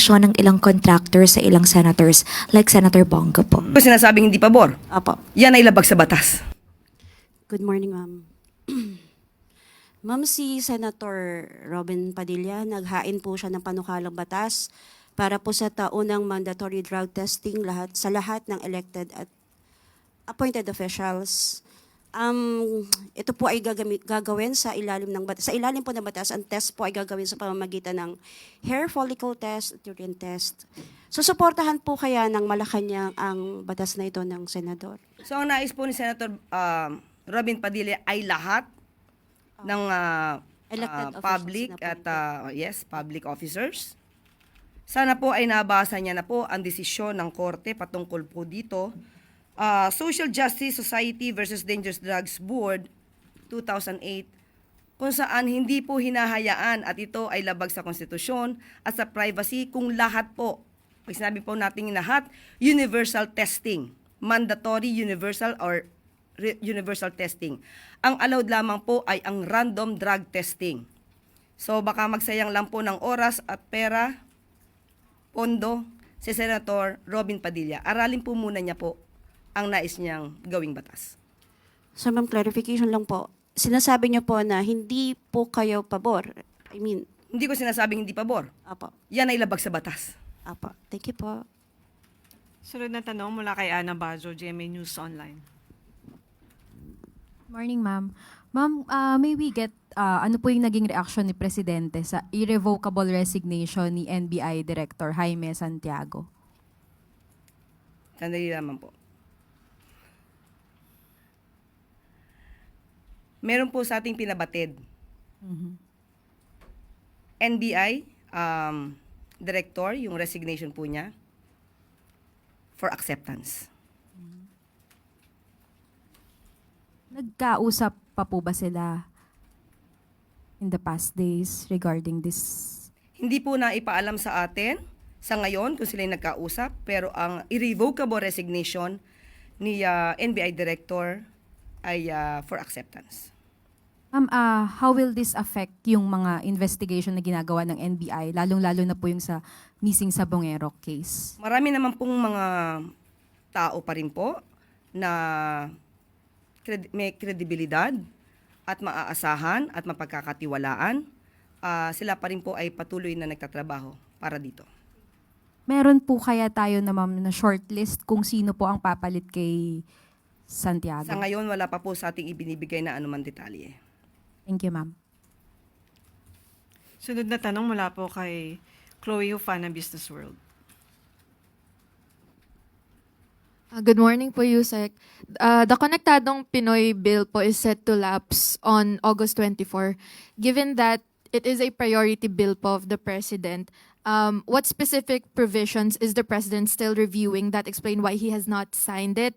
koneksyon ng ilang contractors sa ilang senators like Senator Bongo po. Sinasabing hindi pabor, Apo. yan ay labag sa batas. Good morning, ma'am. ma'am, si Senator Robin Padilla, naghain po siya ng panukalang batas para po sa taunang mandatory drug testing lahat sa lahat ng elected at appointed officials. Um, ito po ay gagami- gagawin sa ilalim ng batas. Sa ilalim po ng batas, ang test po ay gagawin sa pamamagitan ng hair follicle test at urine test. Susuportahan po kaya ng Malacanang ang batas na ito ng senador? So ang nais po ni Senator um, Robin Padilla ay lahat ng ah, Elected officials public at ah, yes, public officers. Sana po ay nabasa niya na po ang desisyon ng korte patungkol po dito. Ah, Social Justice Society versus Dangerous Drugs Board 2008 kung saan hindi po hinahayaan at ito ay labag sa konstitusyon at sa privacy kung lahat po, pag sinabi po natin lahat, universal testing, mandatory universal or universal testing. Ang allowed lamang po ay ang random drug testing. So baka magsayang lang po ng oras at pera, pondo, si Senator Robin Padilla. Aralin po muna niya po ang nais niyang gawing batas. So, ma'am, clarification lang po. Sinasabi niyo po na hindi po kayo pabor. I mean, Hindi ko sinasabing hindi pabor. apo, Yan ay labag sa batas. apo. Thank you po. Sunod na tanong mula kay Ana Bajo, GMA News Online. Morning, ma'am. Ma'am, uh, may we get uh, ano po yung naging reaksyon ni Presidente sa irrevocable resignation ni NBI Director Jaime Santiago? Sandali naman po. Meron po sa ating pinabatid. NBI, um, director, yung resignation po niya, for acceptance. Nagkausap pa po ba sila in the past days regarding this? Hindi po na ipaalam sa atin sa ngayon kung sila yung nagkausap, pero ang irrevocable resignation ni uh, NBI director ay uh, for acceptance. Ma'am, uh, how will this affect yung mga investigation na ginagawa ng NBI, lalong-lalo na po yung sa missing sa Bongero case? Marami naman pong mga tao pa rin po na cred- may kredibilidad at maaasahan at mapagkakatiwalaan. Ah, sila pa rin po ay patuloy na nagtatrabaho para dito. Meron po kaya tayo na ma'am na shortlist kung sino po ang papalit kay Santiago? Sa ngayon, wala pa po sa ating ibinibigay na anuman detalye. Thank you, ma'am. Sunod na tanong mula po kay Chloe Hufana, Business World. Uh, Good morning po, Yusek. Uh, the Konektadong Pinoy Bill po is set to lapse on August 24. Given that it is a priority bill po of the President, um, what specific provisions is the President still reviewing that explain why he has not signed it?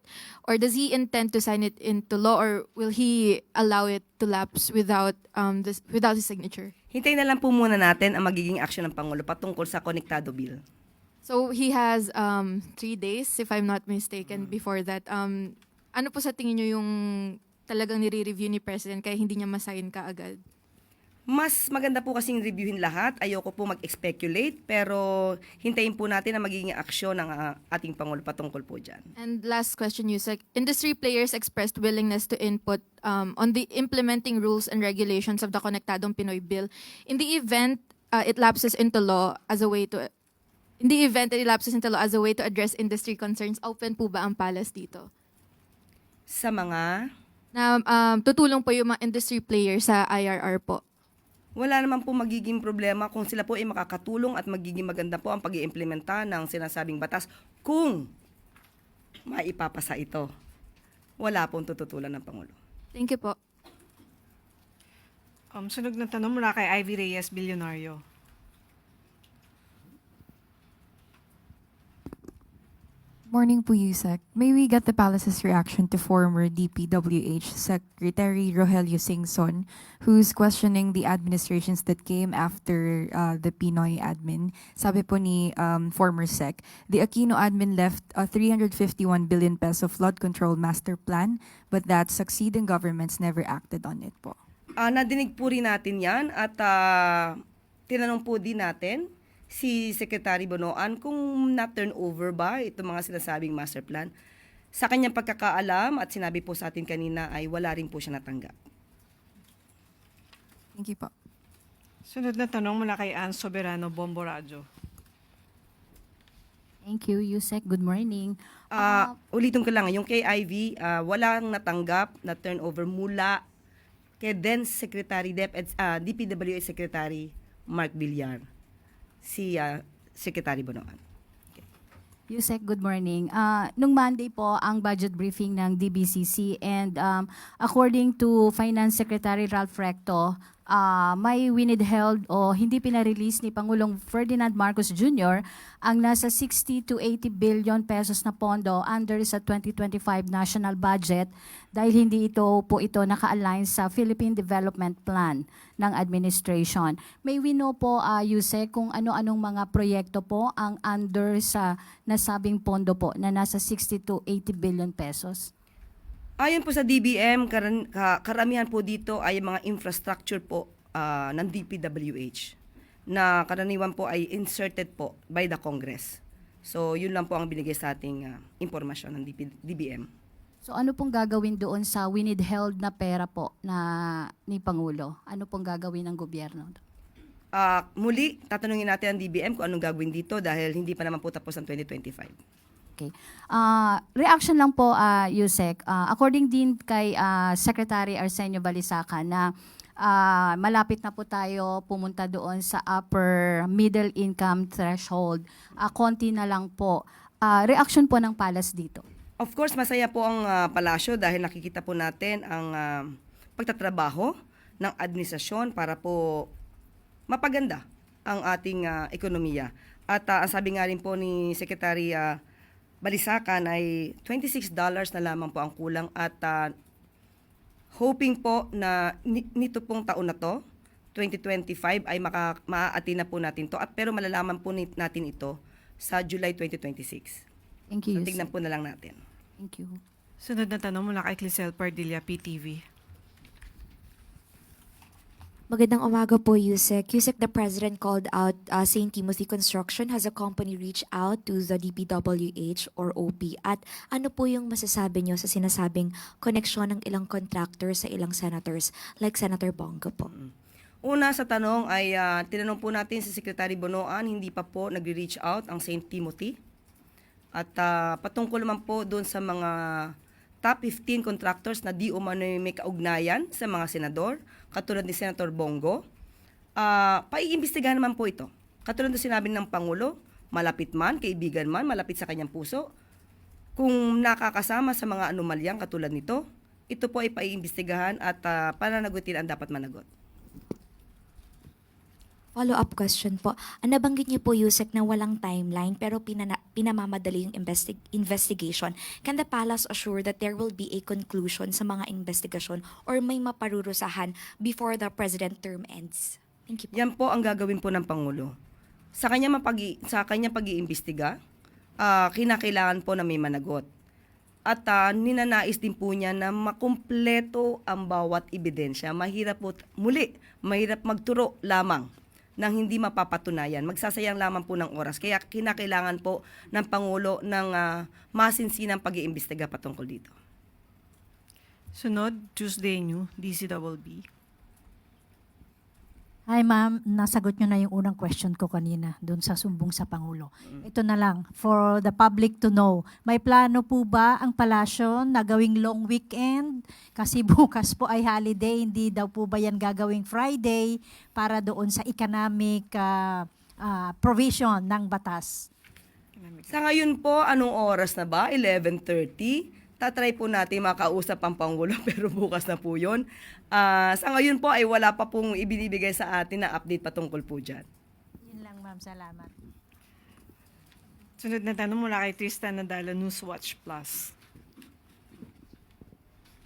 Or does he intend to sign it into law or will he allow it to lapse without, um, this, without his signature? Hintayin na lang po muna natin ang magiging aksyon ng Pangulo patungkol sa Konektado Bill. So he has um, three days, if I'm not mistaken, before that. Um, ano po sa tingin nyo yung talagang nire-review ni President kaya hindi niya masign ka agad? Mas maganda po kasing reviewin lahat. Ayoko po mag-speculate, pero hintayin po natin ang magiging aksyon ng ah, ating Pangulo patungkol po dyan. And last question, Yusek. Industry players expressed willingness to input um, on the implementing rules and regulations of the Konektadong Pinoy Bill. In the event uh, it lapses into law as a way to in the event that it lapses into law as a way to address industry concerns, open po ba ang palace dito? Sa mga Na um, tutulong po yung mga industry players sa IRR po. Wala naman po magiging problema kung sila po ay makakatulong at magiging maganda po ang pag iimplementa ng sinasabing batas kung maipapasa ito. Wala pong tututulan ng Pangulo. Thank you po. Um, sunod na tanong mula kay Ivy Reyes, Bilyonaryo. Morning po, Yusek. May we get the palace's reaction to former DPWH Secretary Rogelio Singson, who's questioning the administrations that came after uh, the Pinoy admin. Sabi po ni um, former Sec, the Aquino admin left a 351 billion peso flood control master plan, but that succeeding governments never acted on it po. Ah, nadinig po rin natin yan at ah, tinanong po din natin si Secretary Bonoan kung na-turn over ba itong mga sinasabing master plan. Sa kanyang pagkakaalam at sinabi po sa atin kanina ay wala rin po siya natanggap. Thank you po. Sunod na tanong mula kay Ann Soberano Bomboradio. Thank you, Yusek. Good morning. Ah, ulitin ko lang, yung kay Ivy, ah, walang natanggap na turnover mula kay then Secretary Dep ah, DPWH Secretary Mark Villar. Si ah, Secretary Bonoan. Yusek, good morning. Uh, nung Monday po ang budget briefing ng DBCC and um, according to Finance Secretary Ralph Recto, uh, may winidheld o hindi pinarelease ni Pangulong Ferdinand Marcos Jr. ang nasa 60 to 80 billion pesos na pondo under sa 2025 national budget dahil hindi ito po ito naka-align sa Philippine Development Plan ng administration. May we know po, uh, Yuse, kung ano-anong mga proyekto po ang under sa nasabing pondo po na nasa 60 to 80 billion pesos? Ayon po sa DBM, karan- ka- karamihan po dito ay mga infrastructure po ah, ng DPWH na karaniwan po ay inserted po by the Congress. So, yun lang po ang binigay sa ating ah, impormasyon ng DP- DBM. So ano pong gagawin doon sa winidheld na pera po na ni Pangulo? Ano pong gagawin ng gobyerno? Ah, muli, tatanungin natin ang DBM kung anong gagawin dito dahil hindi pa naman po tapos ang 2025. Okay. Ah, reaction lang po, uh, Yusek. Ah, according din kay ah, Secretary Arsenio Balisaca na ah, malapit na po tayo pumunta doon sa upper middle income threshold. Ah, konti na lang po. Ah, reaction po ng Palas dito. Of course, masaya po ang ah, palasyo dahil nakikita po natin ang ah, pagtatrabaho ng administrasyon para po mapaganda ang ating ah, ekonomiya. At ah, ang sabi nga rin po ni Secretary ah, Balisacan ay $26 na lamang po ang kulang at ah, hoping po na ni- nito pong taon na to, 2025 ay maka, maaati na po natin to at pero malalaman po natin ito sa July 2026. Thank you, So, tignan po na lang natin. Thank you. Sunod na tanong mula kay Clisel Pardilla, PTV. Magandang umaga po, Yusek. Yusek, the President called out uh, St. Timothy Construction. Has a company reached out to the DPWH or OP? At ano po yung masasabi nyo sa sinasabing koneksyon ng ilang contractors sa ilang senators like Senator Bongo po? Una sa tanong ay ah, tinanong po natin si Secretary Bonoan, hindi pa po nagre-reach out ang St. Timothy. At ah, patungkol naman po doon sa mga top 15 contractors na di umano may kaugnayan sa mga senador, katulad ni Senator Bongo, ah paiimbestigahan naman po ito. Katulad na sinabi ng Pangulo, malapit man, kaibigan man, malapit sa kanyang puso, kung nakakasama sa mga anomalyang katulad nito, ito po ay paiimbestigahan at ah, pananagutin ang dapat managot. Follow-up question po. Ang nabanggit niyo po, Yusek, na walang timeline pero pinana- pinamamadali yung investi- investigation. Can the palace assure that there will be a conclusion sa mga investigasyon or may maparurusahan before the president term ends? Thank you po. Yan po ang gagawin po ng Pangulo. Sa kanya mapag sa kanya pag-iimbestiga, ah, kinakailangan po na may managot. At ah, ninanais din po niya na makumpleto ang bawat ebidensya. Mahirap po, muli, mahirap magturo lamang nang hindi mapapatunayan. Magsasayang lamang po ng oras. Kaya kinakailangan po ng Pangulo ng ah, masinsinang pag-iimbestiga patungkol dito. Sunod, Tuesday New, DCWB. Hi ma'am, nasagot nyo na yung unang question ko kanina doon sa sumbong sa Pangulo. Ito na lang, for the public to know, may plano po ba ang palasyo na gawing long weekend? Kasi bukas po ay holiday, hindi daw po ba yan gagawing Friday para doon sa economic ah, ah, provision ng batas? Sa ngayon po, anong oras na ba? 11.30. Tatry po natin makausap ang Pangulo pero bukas na po yun. Ah, sa ngayon po ay wala pa pong ibinibigay sa atin na update patungkol po dyan. Yun lang ma'am, salamat. Sunod na tanong mula kay Tristan Nadala, Newswatch Plus.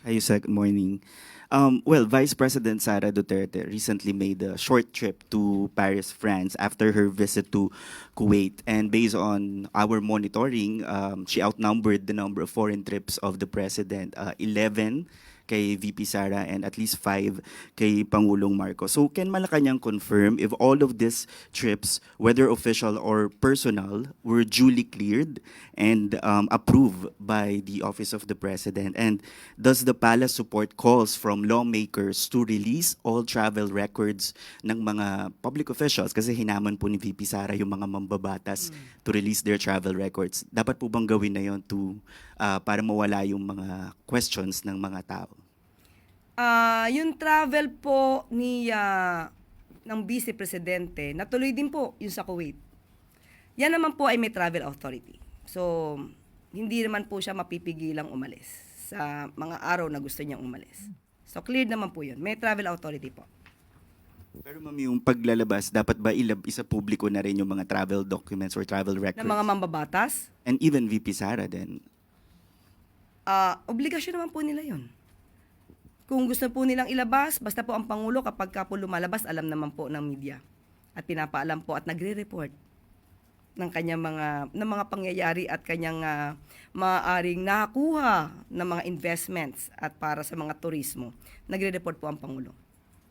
Hi, Yusek. Good morning. Um, well, Vice President Sara Duterte recently made a short trip to Paris, France after her visit to Kuwait. And based on our monitoring, um, she outnumbered the number of foreign trips of the president, uh, 11 kay VP Sara and at least five kay Pangulong Marcos. So can Malacanang confirm if all of these trips, whether official or personal, were duly cleared and um, approved by the Office of the President? And does the palace support calls from lawmakers to release all travel records ng mga public officials? Kasi hinaman po ni VP Sara yung mga mambabatas to release their travel records. Dapat po bang gawin na yon to ah, para mawala yung mga questions ng mga tao? Ah, yung travel po ni ah, ng Vice Presidente, natuloy din po yung sa Kuwait. Yan naman po ay may travel authority. So, hindi naman po siya mapipigilang umalis sa mga araw na gusto niyang umalis. So, cleared naman po yun. May travel authority po. Pero ma'am, yung paglalabas, dapat ba ilab isa publiko na rin yung mga travel documents or travel records? Ng mga mambabatas, And even VP Sara din. Ah obligasyon naman po nila yon. Kung gusto po nilang ilabas, basta po ang Pangulo kapag ka po lumalabas, alam naman po ng media. At pinapaalam po at nagre-report ng kanyang mga ng mga pangyayari at kanyang ah, maaaring nakakuha ng mga investments at para sa mga turismo. Nagre-report po ang Pangulo.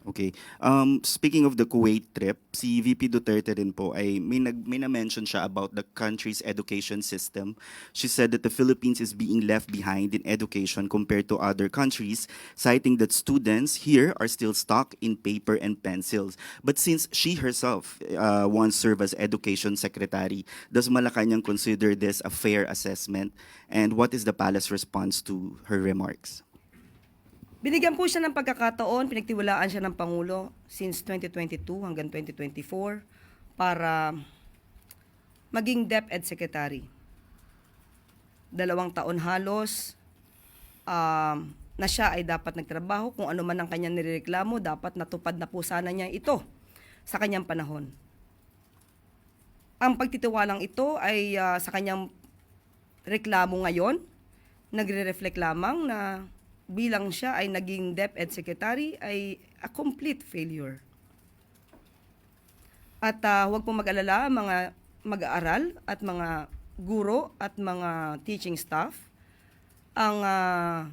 Okay. Um, speaking of the Kuwait trip, si VP Duterte din po ay may, nag, may na-mention siya about the country's education system. She said that the Philippines is being left behind in education compared to other countries, citing that students here are still stuck in paper and pencils. But since she herself uh, once served as education secretary, does Malacanang consider this a fair assessment? And what is the palace response to her remarks? Binigyan po siya ng pagkakataon, pinagtiwalaan siya ng Pangulo since 2022 hanggang 2024 para maging DepEd Secretary. Dalawang taon halos um, na siya ay dapat nagtrabaho. Kung ano man ang kanyang nireklamo, dapat natupad na po sana niya ito sa kanyang panahon. Ang pagtitiwalang ito ay ah, sa kanyang reklamo ngayon, nagre-reflect lamang na bilang siya ay naging DepEd Secretary ay a complete failure. At ah, huwag pong mag-alala mga mag-aaral at mga guro at mga teaching staff. Ang ah,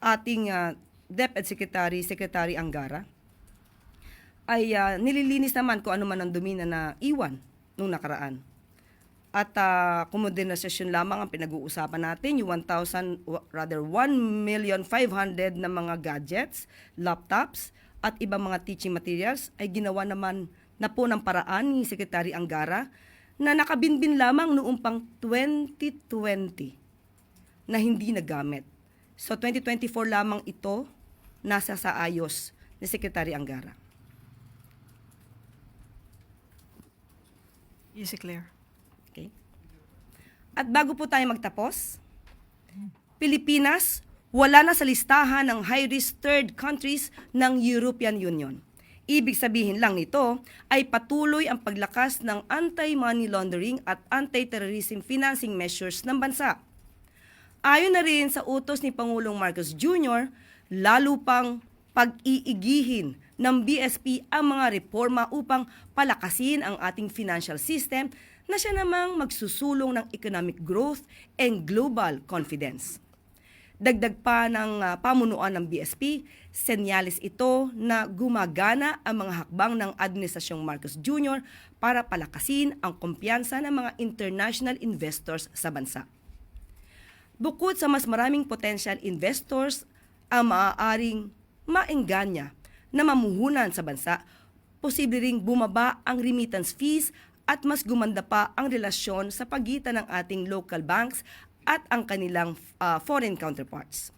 ating ah, DepEd Secretary, Secretary Angara, ay ah, nililinis naman kung ano man ang dumi na naiwan nung nakaraan. At uh, kumodernization lamang ang pinag-uusapan natin, yung 1,000, wa- rather 1,500,000 na mga gadgets, laptops, at ibang mga teaching materials ay ginawa naman na po ng paraan ni Secretary Angara na nakabinbin lamang noong pang 2020 na hindi nagamit. So 2024 lamang ito nasa sa ayos ni Secretary Angara. Easy clear. Okay? At bago po tayo magtapos, Pilipinas wala na sa listahan ng high-risk third countries ng European Union. Ibig sabihin lang nito ay patuloy ang paglakas ng anti-money laundering at anti-terrorism financing measures ng bansa. Ayon na rin sa utos ni Pangulong Marcos Jr., lalo pang pag-iigihin ng BSP ang mga reforma upang palakasin ang ating financial system na siya namang magsusulong ng economic growth and global confidence. Dagdag pa ng ah, pamunuan ng BSP, senyalis ito na gumagana ang mga hakbang ng Administrasyong Marcos Jr. para palakasin ang kumpiyansa ng mga international investors sa bansa. Bukod sa mas maraming potential investors ang maaaring maengganyo na mamuhunan sa bansa, posible ring bumaba ang remittance fees at mas gumanda pa ang relasyon sa pagitan ng ating local banks at ang kanilang ah, foreign counterparts.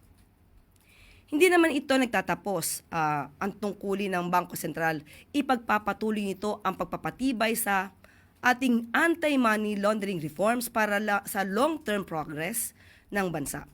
Hindi naman ito nagtatapos ah, ang tungkulin ng Bangko Sentral. Ipagpapatuloy nito ang pagpapatibay sa ating anti-money laundering reforms para la- sa long-term progress ng bansa.